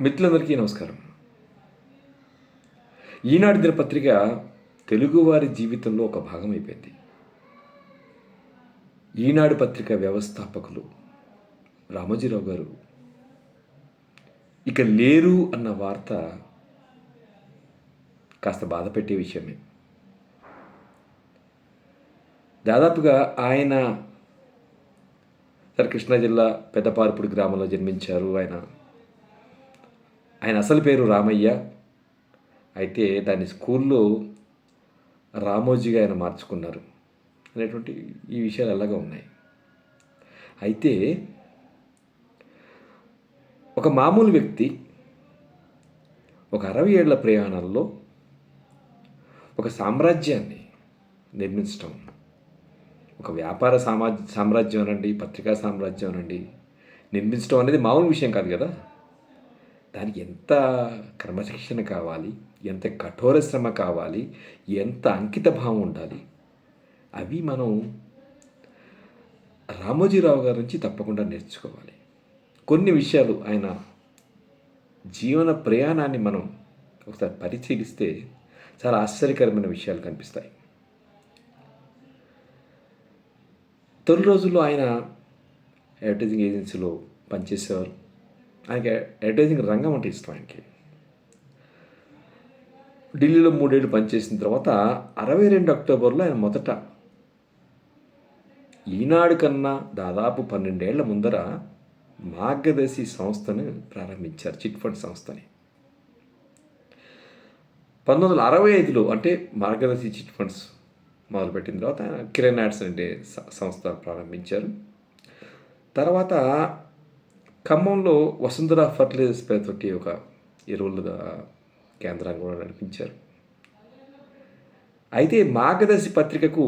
మిత్రులందరికీ నమస్కారం. ఈనాడు దినపత్రిక తెలుగువారి జీవితంలో ఒక భాగం అయిపోయింది. ఈనాడు పత్రిక వ్యవస్థాపకులు రామోజీరావు గారు ఇక లేరు అన్న వార్త కాస్త బాధ పెట్టే విషయమే. దాదాపుగా ఆయన సరే కృష్ణా జిల్లా పెద్దపార్పుడి గ్రామంలో జన్మించారు. ఆయన ఆయన అసలు పేరు రామయ్య. అయితే దాన్ని స్కూల్లో రామోజీగా ఆయన మార్చుకున్నారు అనేటువంటి ఈ విషయాలు అలాగా ఉన్నాయి. అయితే ఒక మామూలు వ్యక్తి ఒక అరవై ఏళ్ళ ప్రయాణంలో ఒక సామ్రాజ్యాన్ని నిర్మించటం ఒక వ్యాపార సామా సామ్రాజ్యం అనండి పత్రికా సామ్రాజ్యం అనండి నిర్మించడం అనేది మామూలు విషయం కాదు కదా? దానికి ఎంత క్రమశిక్షణ కావాలి ఎంత కఠోర శ్రమ కావాలి ఎంత అంకిత భావం ఉండాలి అవి మనం రామోజీరావు గారి నుంచి తప్పకుండా నేర్చుకోవాలి. కొన్ని విషయాలు ఆయన జీవన ప్రయాణాన్ని మనం ఒకసారి పరిశీలిస్తే చాలా ఆశ్చర్యకరమైన విషయాలు కనిపిస్తాయి. తొలి రోజుల్లో ఆయన అడ్వర్టైజింగ్ ఏజెన్సీలో పనిచేసేవారు. ఆయనకి అడ్వర్టైజింగ్ రంగం అంటే ఇష్టం ఆయనకి. ఢిల్లీలో మూడేళ్ళు పనిచేసిన తర్వాత అరవై రెండు అక్టోబర్లో ఆయన మొదట ఈనాడు కన్నా దాదాపు పన్నెండేళ్ళ ముందర మార్గదర్శి సంస్థను ప్రారంభించారు చిట్ ఫండ్ సంస్థని. పంతొమ్మిది వందల అరవై ఐదులో అంటే మార్గదర్శి చిట్ ఫండ్స్ మొదలుపెట్టిన తర్వాత ఆయన కిరణ్ యాడ్స్ అనే సంస్థ ప్రారంభించారు. తర్వాత ఖమ్మంలో వసుంధర ఫర్టిలైజర్స్ పేరుతోటి ఒక ఎరువుల కేంద్రాన్ని కూడా నడిపించారు. అయితే మార్గదర్శి పత్రికకు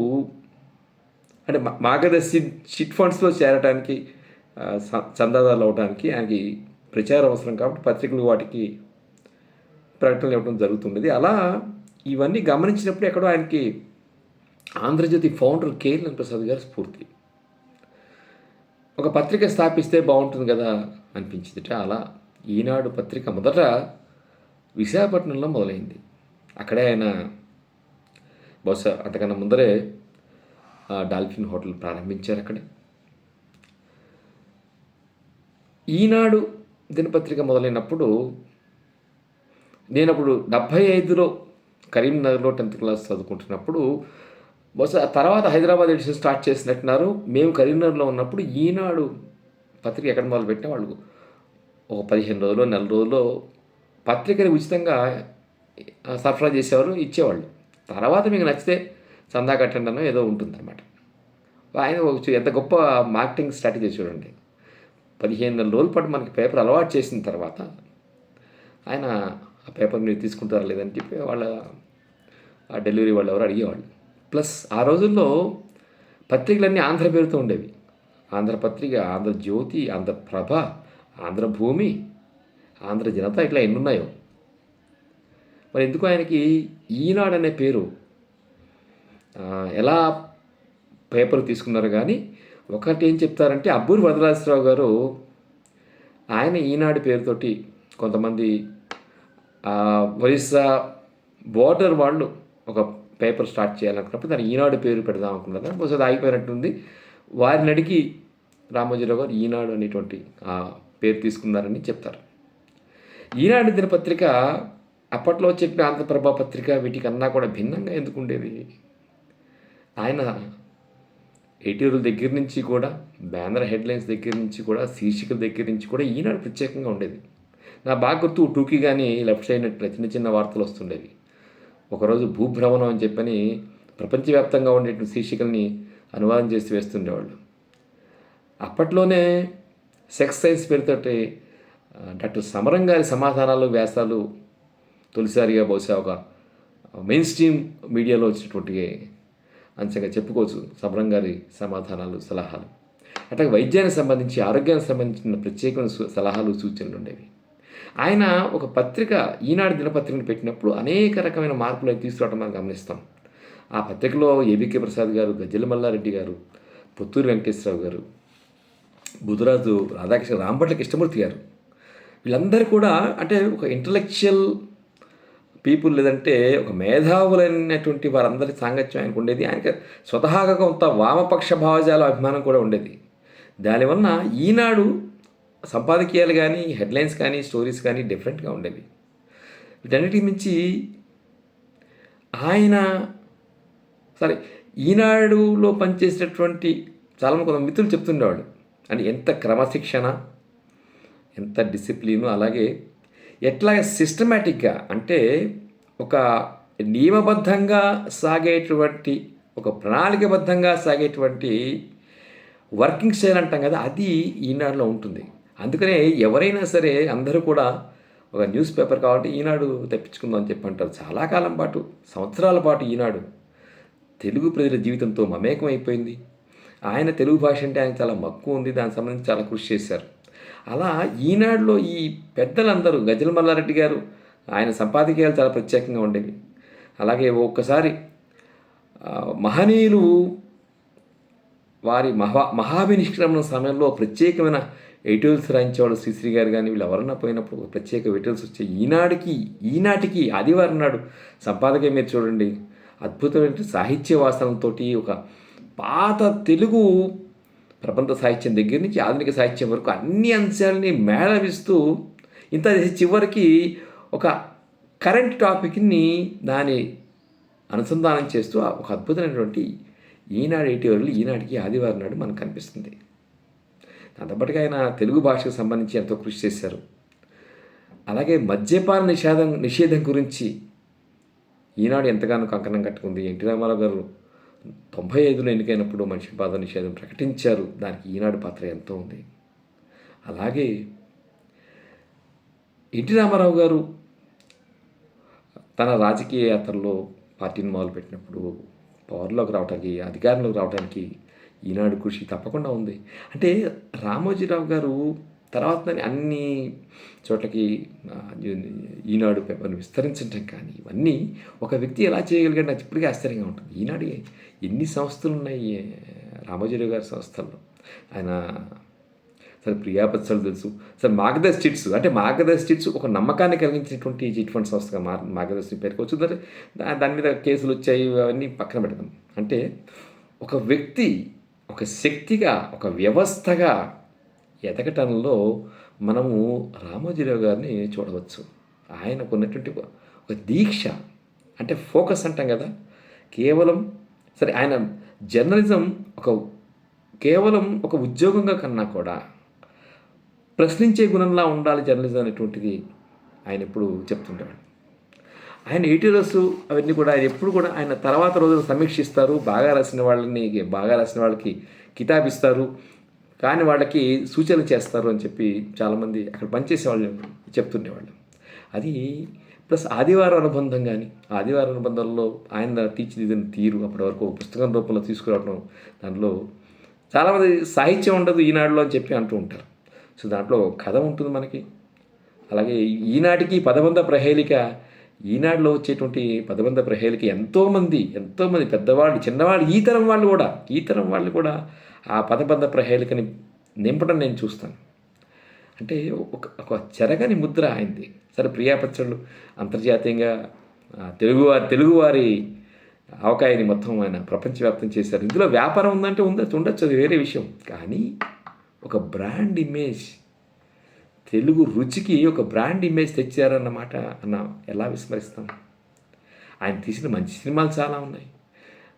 అంటే మార్గదర్శి చిట్ ఫండ్స్లో చేరడానికి చందాదారులు అవడానికి ఆయనకి ప్రచారం అవసరం కాబట్టి పత్రికలు వాటికి ప్రకటనలు ఇవ్వడం జరుగుతున్నది అలా ఇవన్నీ గమనించినప్పుడు ఎక్కడో ఆయనకి ఆంధ్రజ్యోతి ఫౌండర్ కేఎల్ఎన్ ప్రసాద్ గారు స్ఫూర్తి. ఒక పత్రిక స్థాపిస్తే బాగుంటుంది కదా అనిపించిందిట. అలా ఈనాడు పత్రిక మొదట విశాఖపట్నంలో మొదలైంది. అక్కడే ఆయన బహుశా అంతకన్నా ముందరే ఆ, డాల్ఫిన్ హోటల్ ప్రారంభించారు అక్కడే. ఈనాడు దినపత్రిక మొదలైనప్పుడు నేను అప్పుడు డెబ్భై ఐదులో కరీంనగర్లో టెన్త్ క్లాస్ చదువుకుంటున్నప్పుడు బహుశా ఆ తర్వాత హైదరాబాద్ ఎడిషన్ స్టార్ట్ చేసినట్టున్నారు. మేము కరీంనగర్లో ఉన్నప్పుడు ఈనాడు పత్రిక ఎక్కడ మొదలుపెట్టినా వాళ్ళు ఒక పదిహేను రోజులు నెల రోజుల్లో పత్రికని ఉచితంగా సరఫరా చేసేవారు ఇచ్చేవాళ్ళు. తర్వాత మీకు నచ్చితే చందా కట్టండి అనో ఏదో ఉంటుందన్నమాట. ఆయన ఎంత గొప్ప మార్కెటింగ్ స్ట్రాటజీ చూడండి. పదిహేను నెలల రోజుల పాటు మనకి పేపర్ అలవాటు చేసిన తర్వాత ఆయన ఆ పేపర్ మీరు తీసుకుంటారా లేదని చెప్పి వాళ్ళ ఆ డెలివరీ వాళ్ళు ఎవరు అడిగేవాళ్ళు. ప్లస్ ఆ రోజుల్లో పత్రికలన్నీ ఆంధ్ర పేరుతో ఉండేవి. ఆంధ్రపత్రిక ఆంధ్రజ్యోతి ఆంధ్రప్రభ ఆంధ్రభూమి ఆంధ్ర జనత ఇట్లా ఎన్ని ఉన్నాయో మరి ఎందుకు ఆయనకి ఈనాడు అనే పేరు ఎలా పేపర్ తీసుకున్నారు కానీ ఒకటి ఏం చెప్తారంటే అబ్బూరి వరదరాజరావు గారు ఆయన ఈనాడు పేరుతోటి కొంతమంది ఒరిస్సా బోర్డర్ వాళ్ళు ఒక పేపర్ స్టార్ట్ చేయాలనుకున్నప్పుడు దాని ఈనాడు పేరు పెడదాం అనుకున్నారు బహుశా అది ఆగిపోయినట్టుంది. వారిని అడిగి రామోజీరావు గారు ఈనాడు అనేటువంటి ఆ పేరు తీసుకున్నారని చెప్తారు. ఈనాడు దినపత్రిక అప్పట్లో చెప్పిన ఆంధ్రప్రభ పత్రిక వీటికన్నా కూడా భిన్నంగా ఎందుకు ఉండేది? ఆయన ఎయిటీరుల దగ్గర నుంచి కూడా బ్యానర్ హెడ్లైన్స్ దగ్గర నుంచి కూడా శీర్షికల దగ్గర నుంచి కూడా ఈనాడు ప్రత్యేకంగా ఉండేది. నా బాగా గుర్తు టూకీ కానీ లెఫ్ట్ సైడ్ చిన్న చిన్న వార్తలు వస్తుండేవి. ఒకరోజు భూభ్రమణం అని చెప్పని ప్రపంచవ్యాప్తంగా ఉండేటువంటి శీర్షికల్ని అనువాదం చేసి వేస్తుండేవాళ్ళు. అప్పట్లోనే సెక్స్ సైన్స్ పేరుతోటి డాక్టర్ సమరం గారి సమాధానాలు వ్యాసాలు తొలిసారిగా బహుశా ఒక మెయిన్ స్ట్రీమ్ మీడియాలో వచ్చినటువంటి అంశంగా చెప్పుకోవచ్చు. సమరం గారి సమాధానాలు సలహాలు. అట్లాగే వైద్యానికి సంబంధించి ఆరోగ్యానికి సంబంధించిన ప్రత్యేకమైన సలహాలు సూచనలు ఉండేవి. ఆయన ఒక పత్రిక ఈనాడు దినపత్రికను పెట్టినప్పుడు అనేక రకమైన మార్పులు తీసుకురావడం మనం గమనిస్తాం. ఆ పత్రికలో ఏబికే ప్రసాద్ గారు గజ్జల మల్లారెడ్డి గారు పుత్తూరు వెంకటేశ్వరరావు గారు బుధరాజు రాధాకృష్ణ రాంపట్ల కృష్ణమూర్తి గారు. వీళ్ళందరూ కూడా అంటే ఒక ఇంటలెక్చువల్ పీపుల్ లేదంటే ఒక మేధావులైనటువంటి వారందరి సాంగత్యం ఆయనకు ఉండేది. ఆయనకి స్వతహాగా కొంత వామపక్ష భావజాల అభిమానం కూడా ఉండేది. దానివల్ల ఈనాడు సంపాదకీయాలు కానీ హెడ్లైన్స్ కానీ స్టోరీస్ కానీ డిఫరెంట్గా ఉండేవి. వీటన్నిటికి మించి ఆయన సరే ఈనాడులో పనిచేసినటువంటి చాలామంది కొంత మిత్రులు చెప్తుండేవాడు అని ఎంత క్రమశిక్షణ ఎంత డిసిప్లిను అలాగే ఎట్లా సిస్టమేటిక్గా అంటే ఒక నియమబద్ధంగా సాగేటువంటి ఒక ప్రణాళికబద్ధంగా సాగేటువంటి వర్కింగ్ స్టైల్ అంటాం కదా అది ఈనాడులో ఉంటుంది. అందుకనే ఎవరైనా సరే అందరూ కూడా ఒక న్యూస్ పేపర్ కావాలంటే ఈనాడు తెప్పించుకుందాం అని చెప్పి అంటారు. చాలా కాలం పాటు సంవత్సరాల పాటు ఈనాడు తెలుగు ప్రజల జీవితంతో మమేకం అయిపోయింది. ఆయన తెలుగు భాష అంటే ఆయన చాలా మక్కువ ఉంది. దానికి సంబంధించి చాలా కృషి చేశారు. అలా ఈనాడులో ఈ పెద్దలందరూ గజల మల్లారెడ్డి గారు ఆయన సంపాదకీయాలు చాలా ప్రత్యేకంగా ఉండేవి. అలాగే ఒక్కసారి మహనీయులు వారి మహా మహాభినిష్క్రమణ సమయంలో ప్రత్యేకమైన ఎడిటోరియల్స్ రాయించేవాళ్ళు శ్రీశ్రీ గారు కానీ వీళ్ళు ఎవరన్నా పోయినప్పుడు ప్రత్యేక ఎడిటోరియల్స్ వచ్చాయి ఈనాటికి ఈనాటికి ఆదివారం నాడు సంపాదకే మీరు చూడండి? అద్భుతమైన సాహిత్య వాసనంతో ఒక పాత తెలుగు ప్రబంధ సాహిత్యం దగ్గర నుంచి ఆధునిక సాహిత్యం వరకు అన్ని అంశాలని మేళవిస్తూ ఇంత చివరికి ఒక కరెంట్ టాపిక్ని దాని అనుసంధానం చేస్తూ ఒక అద్భుతమైనటువంటి ఈనాడు ఎడిటోరియల్ ఈనాటికి ఆదివారం నాడు మనకు కనిపిస్తుంది. దాంతోపాటుగా ఆయన తెలుగు భాషకు సంబంధించి ఎంతో కృషి చేశారు. అలాగే మద్యపాన నిషేధం నిషేధం గురించి ఈనాడు ఎంతగానో కంకణం కట్టుకుంది. ఎన్టీ రామారావు గారు తొంభై ఐదులో ఎన్నికైనప్పుడు మనిషి పాద నిషేధం ప్రకటించారు. దానికి ఈనాడు పాత్ర ఎంతో ఉంది. అలాగే ఎన్టీ రామారావు గారు తన రాజకీయ యాత్రలో పార్టీని మొదలుపెట్టినప్పుడు పవర్లోకి రావడానికి అధికారంలోకి రావడానికి ఈనాడు కృషి తప్పకుండా ఉంది. అంటే రామోజీరావు గారు తర్వాత అన్ని చోట్లకి ఈనాడు పేపర్ను విస్తరించడం కానీ ఇవన్నీ ఒక వ్యక్తి ఎలా చేయగలిగాడు నాకు ఇప్పటికీ ఆశ్చర్యంగా ఉంటుంది. ఈనాడు ఎన్ని సంస్థలు ఉన్నాయి రామోజీరావు గారి సంస్థల్లో? ఆయన సార్ ప్రియాపత్సలు తెలుసు. సార్ మార్గదర్శి చిట్స్ అంటే మార్గదర్శి చిట్స్ ఒక నమ్మకాన్ని కలిగించినటువంటి చిట్ ఫండ్ సంస్థగా మార్ మార్గదర్శి పేరుకోవచ్చు దాని మీద కేసులు వచ్చాయి అవన్నీ పక్కన పెడదాం. అంటే ఒక వ్యక్తి ఒక శక్తిగా ఒక వ్యవస్థగా ఎదగటంలో మనము రామోజీరావు గారిని చూడవచ్చు. ఆయనకు ఉన్నటువంటి ఒక- ఒక దీక్ష అంటే ఫోకస్ అంటాం కదా. కేవలం సరే ఆయన జర్నలిజం ఒక కేవలం ఒక ఉద్యోగంగా కన్నా కూడా ప్రశ్నించే గుణంలా ఉండాలి జర్నలిజం అనేటువంటిది ఆయన ఎప్పుడు చెప్తుంటాడు ఆయన ఎడిటర్స్ అవన్నీ కూడా ఆయన ఎప్పుడు కూడా ఆయన తర్వాత రోజున సమీక్షిస్తారు. బాగా రాసిన వాళ్ళని బాగా రాసిన వాళ్ళకి కితాబిస్తారు కానీ వాళ్ళకి సూచనలు చేస్తారు అని చెప్పి చాలామంది అక్కడ పనిచేసే వాళ్ళు చెప్తుండేవాళ్ళు. అది ప్లస్ ఆదివారం అనుబంధం కానీ ఆదివారం అనుబంధంలో ఆయన తీర్చిదిద్దిన తీరు అప్పటి వరకు పుస్తకం రూపంలో తీసుకురావడం దాంట్లో చాలామంది సాహిత్యం ఉండదు ఈనాడులో అని చెప్పి అంటూ ఉంటారు. సో దాంట్లో కథ ఉంటుంది మనకి. అలాగే ఈనాటికి పదబంధ ప్రహేళిక ఈనాడులో వచ్చేటువంటి పదబంధ ప్రహేళిక ఎంతోమంది ఎంతోమంది పెద్దవాళ్ళు చిన్నవాళ్ళు ఈ తరం వాళ్ళు కూడా ఈ తరం వాళ్ళు కూడా ఆ పదబంధ ప్రహేళికని నింపడం నేను చూస్తాను. అంటే ఒక ఒక చెరగని ముద్ర అయింది సరే ప్రియాపత్రులు అంతర్జాతీయంగా తెలుగువారి తెలుగువారి అవకాయాన్ని మొత్తం ఆయన ప్రపంచవ్యాప్తం చేశారు. ఇందులో వ్యాపారం ఉందంటే ఉండొచ్చు ఉండొచ్చు అది వేరే విషయం. కానీ ఒక బ్రాండ్ ఇమేజ్ తెలుగు రుచికి ఒక బ్రాండ్ ఇమేజ్ తెచ్చారన్నమాట అన్న ఎలా విస్మరిస్తాం? ఆయన తీసిన మంచి సినిమాలు చాలా ఉన్నాయి.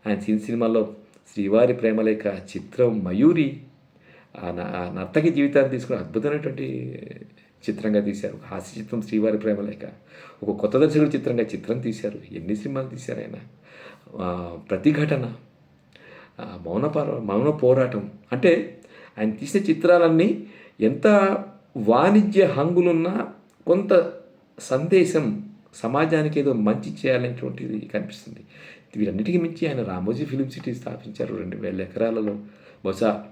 ఆయన తీసిన సినిమాల్లో శ్రీవారి ప్రేమలేఖ చిత్రం మయూరి ఆ న- నర్తకి జీవితాన్ని తీసుకుని అద్భుతమైనటువంటి చిత్రంగా తీశారు. ఒక హాస్య చిత్రం శ్రీవారి ప్రేమలేఖ ఒక కొత్త దర్శకుడు చిత్రంగా చిత్రం తీశారు. ఎన్ని సినిమాలు తీశారు ఆయన? ప్రతిఘటన మౌన పర మౌన పోరాటం. అంటే ఆయన తీసిన చిత్రాలన్నీ ఎంత వాణిజ్య హంగులున్న కొంత సందేశం సమాజానికి ఏదో మంచి చేయాలనేటువంటిది కనిపిస్తుంది. వీటన్నిటికీ మించి ఆయన రామోజీ ఫిలిం సిటీ స్థాపించారు రెండు వేల ఎకరాలలో. బహుశా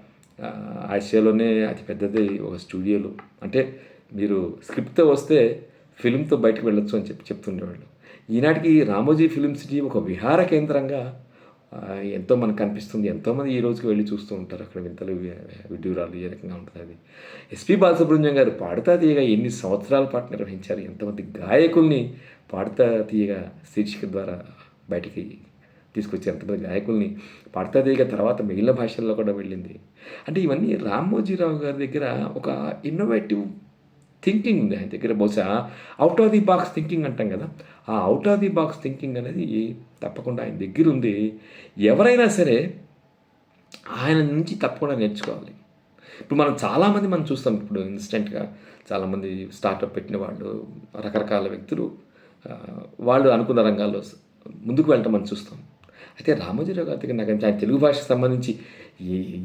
ఆసియాలోనే అతి పెద్దది ఒక స్టూడియోలో. అంటే మీరు స్క్రిప్ట్తో వస్తే ఫిలింతో బయటకు వెళ్ళొచ్చు అని చెప్పి చెప్తుండేవాళ్ళు. ఈనాటికి రామోజీ ఫిలిం సిటీ ఒక విహార కేంద్రంగా ఎంతో మనకు కనిపిస్తుంది. ఎంతోమంది ఈ రోజుకి వెళ్ళి చూస్తూ ఉంటారు. అక్కడ వింతలు వి- విడ్డూరాలు ఏ రకంగా ఉంటుంది అది ఎస్పి బాలసుబ్రహ్మణ్యం గారు పాడుతా తీయగా ఎన్ని సంవత్సరాల పాటు నిర్వహించారు. ఎంతమంది గాయకుల్ని పాడుతా తీయగా శీర్షిక ద్వారా బయటికి తీసుకొచ్చారు. ఎంతమంది గాయకుల్ని పాడుతా తీయగా తర్వాత మిగిలిన భాషల్లో కూడా వెళ్ళింది. అంటే ఇవన్నీ రామోజీరావు గారి దగ్గర ఒక ఇన్నోవేటివ్ థింకింగ్ ఉంది. ఆయన దగ్గర బహుశా out of the box thinking అంటాం కదా. ఆ out of the box thinking అనేది తప్పకుండా ఆయన దగ్గర ఉంది ఎవరైనా సరే ఆయన నుంచి తప్పకుండా నేర్చుకోవాలి. ఇప్పుడు మనం చాలామంది మనం చూస్తాం ఇప్పుడు ఇన్స్టెంట్గా చాలామంది స్టార్టప్ పెట్టిన వాళ్ళు రకరకాల వ్యక్తులు వాళ్ళు అనుకున్న రంగాల్లో ముందుకు వెళ్ళటం మనం చూస్తాం. అయితే రామోజీరావు గారి దగ్గర నాకు ఆయన తెలుగు భాషకు సంబంధించి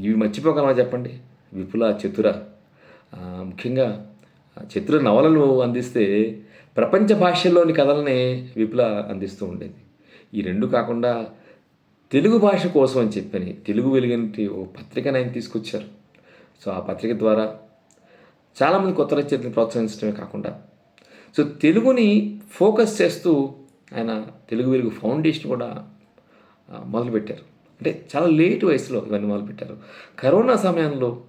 ఇవి మర్చిపోగలమా చెప్పండి? విపుల చతుర. ముఖ్యంగా ఆ చతుర నవలను అందిస్తే ప్రపంచ భాషల్లోని కథలనే విపుల అందిస్తూ ఉండేది. ఈ రెండు కాకుండా తెలుగు భాష కోసం అని చెప్పని తెలుగు వెలుగంటి ఓ పత్రికను ఆయన తీసుకొచ్చారు. సో ఆ పత్రిక ద్వారా చాలామంది కొత్త రచయితలను ప్రోత్సహించడమే కాకుండా సో తెలుగుని ఫోకస్ చేస్తూ ఆయన తెలుగు వెలుగు ఫౌండేషన్ కూడా మొదలుపెట్టారు. అంటే చాలా లేట్ వయసులో ఇవన్నీ మొదలుపెట్టారు. కరోనా సమయంలో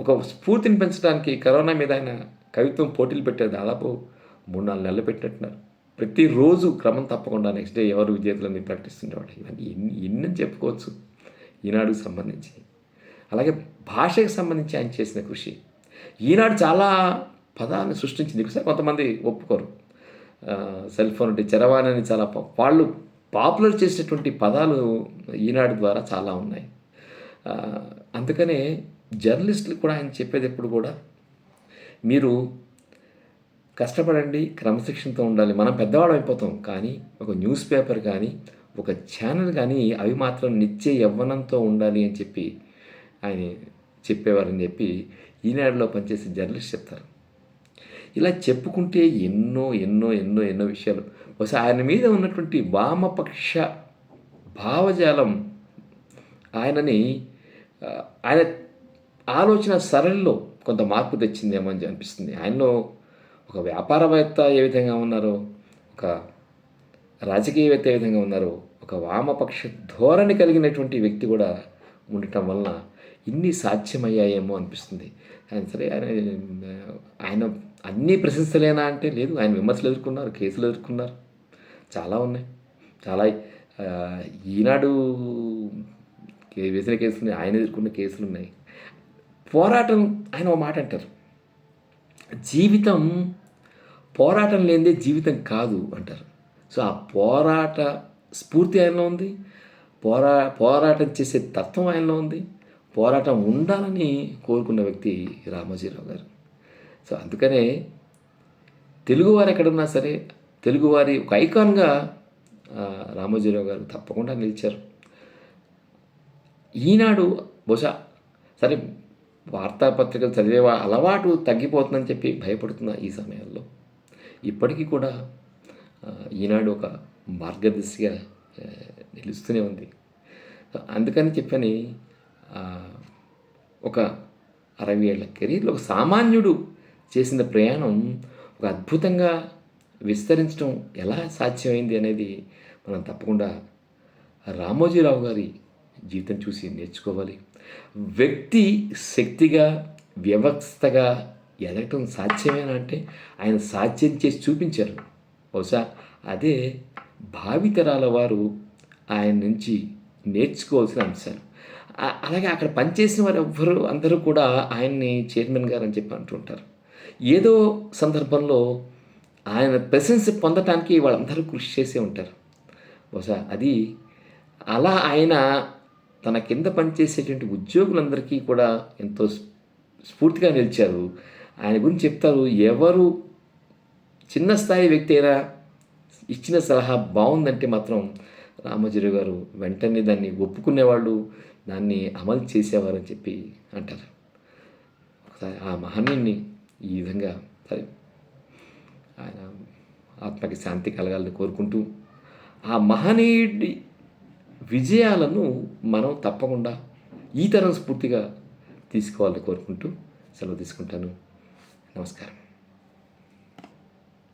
ఒక స్ఫూర్తిని పెంచడానికి కరోనా మీద ఆయన కవిత్వం పోటీలు పెట్టారు. దాదాపు మూడు నాలుగు నెలలు పెట్టినట్టున్నారు. ప్రతిరోజు క్రమం తప్పకుండా నెక్స్ట్ డే ఎవరు విజేతలని ప్రకటిస్తుండేవాడు ఇవన్నీ ఎన్ని ఎన్ని చెప్పుకోవచ్చు. ఈనాడుకు సంబంధించి. అలాగే భాషకు సంబంధించి ఆయన చేసిన కృషి. ఈనాడు చాలా పదాన్ని సృష్టించింది ఒకసారి కొంతమంది ఒప్పుకోరు. సెల్ ఫోన్ అంటే చరవాణి అని చాలా వాళ్ళు పాపులర్ చేసినటువంటి పదాలు ఈనాడు ద్వారా చాలా ఉన్నాయి. అందుకనే జర్నలిస్టులు కూడా ఆయన చెప్పేది ఎప్పుడు కూడా మీరు కష్టపడండి క్రమశిక్షణతో ఉండాలి. మనం పెద్దవాళ్ళం అయిపోతాం కానీ ఒక న్యూస్ పేపర్ కానీ ఒక ఛానల్ కానీ అవి మాత్రం నిత్య యవ్వనంతో ఉండాలి అని చెప్పి ఆయన చెప్పేవారని చెప్పి ఈనాడులో పనిచేసే జర్నలిస్ట్ చెప్తారు. ఇలా చెప్పుకుంటే ఎన్నో ఎన్నో ఎన్నో ఎన్నో విషయాలు. బహుశా ఆయన మీద ఉన్నటువంటి వామపక్ష భావజాలం ఆయనని ఆయన ఆలోచన సరళిలో కొంత మార్పు తెచ్చిందేమో అని అనిపిస్తుంది. ఆయనలో ఒక వ్యాపారవేత్త ఏ విధంగా ఉన్నారో? ఒక రాజకీయవేత్త ఏ విధంగా ఉన్నారో? ఒక వామపక్ష ధోరణి కలిగినటువంటి వ్యక్తి కూడా ఉండటం వలన ఇన్ని సాధ్యమయ్యాయేమో అనిపిస్తుంది. ఆయన సరే ఆయన ఆయన అన్ని ప్రశంసలేనా అంటే లేదు. ఆయన విమర్శలు ఎదుర్కొన్నారు కేసులు ఎదుర్కొన్నారు. చాలా ఉన్నాయి. చాలా ఈనాడు కే- వేసిన కేసులు ఉన్నాయి. ఆయన ఎదుర్కొన్న కేసులు ఉన్నాయి. పోరాటం ఆయన ఒక మాట అంటారు. జీవితం పోరాటం లేనిదే జీవితం కాదు అంటారు. సో ఆ పోరాట స్ఫూర్తి ఆయనలో ఉంది. పోరా పోరాటం చేసే తత్వం ఆయనలో ఉంది. పోరాటం ఉండాలని కోరుకున్న వ్యక్తి రామోజీరావు గారు. సో అందుకనే తెలుగువారు ఎక్కడున్నా సరే తెలుగువారి ఒక ఐకాన్గా రామోజీరావు గారు తప్పకుండా నిలిచారు. ఈనాడు బహుశా సరే వార్తాపత్రికలు చదివే అలవాటు తగ్గిపోతుందని చెప్పి భయపడుతున్న ఈ సమయంలో ఇప్పటికీ కూడా ఈనాడు ఒక మార్గదర్శిగా నిలుస్తూనే ఉంది. అందుకని చెప్పని ఒక అరవై ఏళ్ళ కెరీర్లో ఒక సామాన్యుడు చేసిన ప్రయాణం ఒక అద్భుతంగా విస్తరించడం ఎలా సాధ్యమైంది అనేది మనం తప్పకుండా రామోజీరావు గారి జీవితం చూసి నేర్చుకోవాలి. వ్యక్తి శక్తిగా వ్యవస్థగా ఎదగటం సాధ్యమేనా అంటే ఆయన సాధ్యం చేసి చూపించారు. బహుశా అదే భావితరాల వారు ఆయన నుంచి నేర్చుకోవాల్సిన అంశాలు. అలాగే అక్కడ పనిచేసిన వారు ఎవ్వరు అందరూ కూడా ఆయన్ని చైర్మన్ గారు అని చెప్పి అంటుంటారు ఏదో సందర్భంలో ఆయన ప్రశంస పొందటానికి వాళ్ళందరూ కృషి చేసే ఉంటారు. బహుశా అది అలా ఆయన తన కింద పనిచేసేటువంటి ఉద్యోగులందరికీ కూడా ఎంతో స్ఫూర్తిగా నిలిచారు. ఆయన గురించి చెప్తారు ఎవరు చిన్న స్థాయి వ్యక్తి అయినా ఇచ్చిన సలహా బాగుందంటే మాత్రం రామోజీరావు గారు వెంటనే దాన్ని ఒప్పుకునేవాళ్ళు దాన్ని అమలు చేసేవారు అని చెప్పి అంటారు. ఒకసారి ఆ మహనీయుని ఈ విధంగా సరే ఆయన ఆత్మకి శాంతి కలగాలని కోరుకుంటూ ఆ మహనీయుడి విజయాలను మనం తప్పకుండా ఈ తరం స్ఫూర్తిగా తీసుకోవాలని కోరుకుంటూ సెలవు తీసుకుంటాను. నమస్కారం.